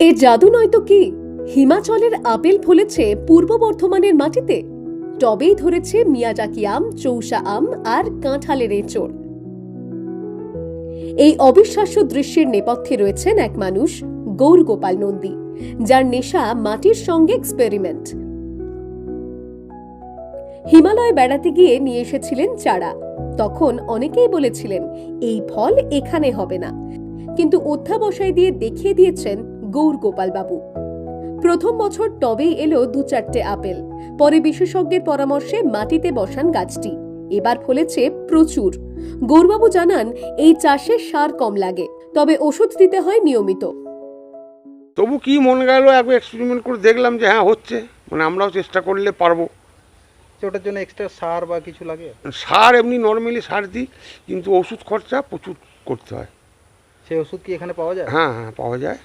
এ জাদু নয়তো কি? হিমাচলের আপেল ফলেছে পূর্ব বর্ধমানের মাটিতে। টবেই ধরেছে মিয়াজাকি আম, চৌসা আম আর কাঁঠালের এঁচড়। এই অবিশ্বাস্য দৃশ্যের নেপথ্যে রয়েছেন এক মানুষ গৌর গোপাল নন্দী, যার নেশা মাটির সঙ্গে এক্সপেরিমেন্ট হিমালয়ে বেড়াতে গিয়ে নিয়ে এসেছিলেন চারা। তখন অনেকেই বলেছিলেন, এই ফল এখানে হবে না। কিন্তু অধ্যাবসায় দিয়ে দেখিয়ে দিয়েছেন গৌর গোপাল বাবু। প্রথম বছর টবেই এলো দু চারটে আপেল পরে বিশেষজ্ঞের পরামর্শে মাটিতে বসান গাছটি। এবার ফলেছে প্রচুর। গৌরবাবু জানান এই চাষে সার কম লাগে তবে ওষুধ দিতে হয় নিয়মিত। তবু কি মন গেল একবার এক্সপেরিমেন্ট করে দেখলাম যে হ্যাঁ হচ্ছে। মানে আমরাও চেষ্টা করলে পারব। ওটার জন্য এক্সট্রা সার বা কিছু লাগে? সার এমনি নর্মালি সার দিই কিন্তু ওষুধ খরচা প্রচুর করতে হয়। সেই ওষুধ কি এখানে পাওয়া যায়? হ্যাঁ হ্যাঁ পাওয়া যায়।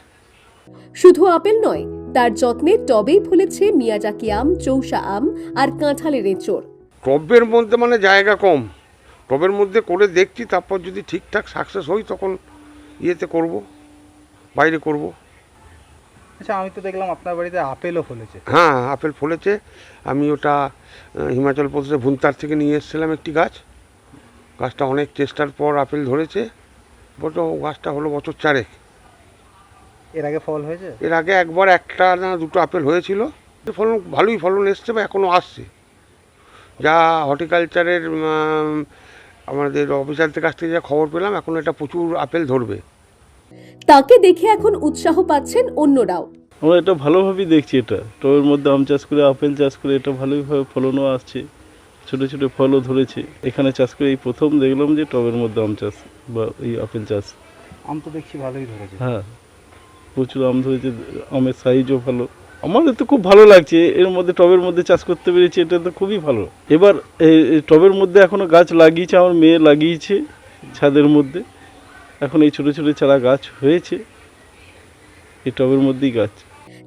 শুধু আপেল নয় তার যত্নে টবেই ফলেছে মিয়াজাকি আম চৌসা আম আর কাঁঠালের এঁচড়। টবের মধ্যে মানে জায়গা কম। টবের মধ্যে করে দেখছি তারপর যদি ঠিকঠাক সাকসেস হই তখন ইয়েতে করব বাইরে করব। আচ্ছা আমি তো দেখলাম আপনার বাড়িতে আপেলও ফলেছে। হ্যাঁ আপেল ফলেছে। আমি ওটা হিমাচল প্রদেশে ভুন্তার থেকে নিয়ে এসেছিলাম একটি গাছ। গাছটা অনেক চেষ্টার পর আপেল ধরেছে। বড় গাছটা হলো বছর চারেক। এর আগে ফল হয়েছে? এর আগে একবার একটা না দুটো আপেল হয়েছিল। ফলন ভালোই ফলন এসছে বা এখনও আসছে। যা হর্টিকালচারের আমাদের অফিসারদের কাছ থেকে যা খবর পেলাম এখন এটা প্রচুর আপেল ধরবে। তাকে দেখে এখন উৎসাহ পাচ্ছেন অন্যরাও। আমরা এটা ভালোভাবেই দেখছি এটা। টবের মধ্যে আম চাষ করে আপেল চাষ করে এটা ভালোইভাবে ফলনও আসছে। ছোটো ছোটো ফলও ধরেছে। এখানে চাষ করে এই প্রথম দেখলাম যে টবের মধ্যে আম চাষ বা এই আপেল চাষ। আম তো দেখছি ভালোই ধরেছে। হ্যাঁ। প্রচুর আম ধরেছে, আমের সাইজও ভালো। আমাদের তো খুব ভালো লাগছে, এর মধ্যে টবের মধ্যে চাষ করতে পেরেছি, এটা তো খুবই ভালো। এবার টবের মধ্যে এখনও গাছ লাগিয়েছে, আমার মেয়ে লাগিয়েছে ছাদের মধ্যে। এখন এই ছোটো ছোটো চারা গাছ হয়েছে, এই টবের মধ্যেই গাছ।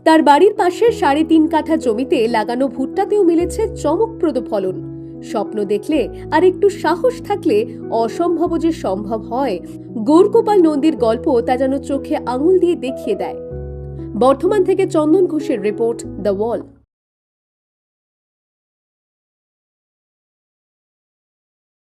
তার বাড়ির পাশে সাড়ে তিন কাঠা জমিতে লাগানো ভুট্টাতেও মিলেছে চমকপ্রদ ফলন। স্বপ্ন দেখলে আর একটু সাহস থাকলে অসম্ভব যে সম্ভব হয়। গৌরগোপাল নন্দীর গল্প তা যেন চোখে আঙুল দিয়ে দেখিয়ে দেয়। বর্ধমান থেকে চন্দন ঘোষের রিপোর্ট দ্য ওয়াল।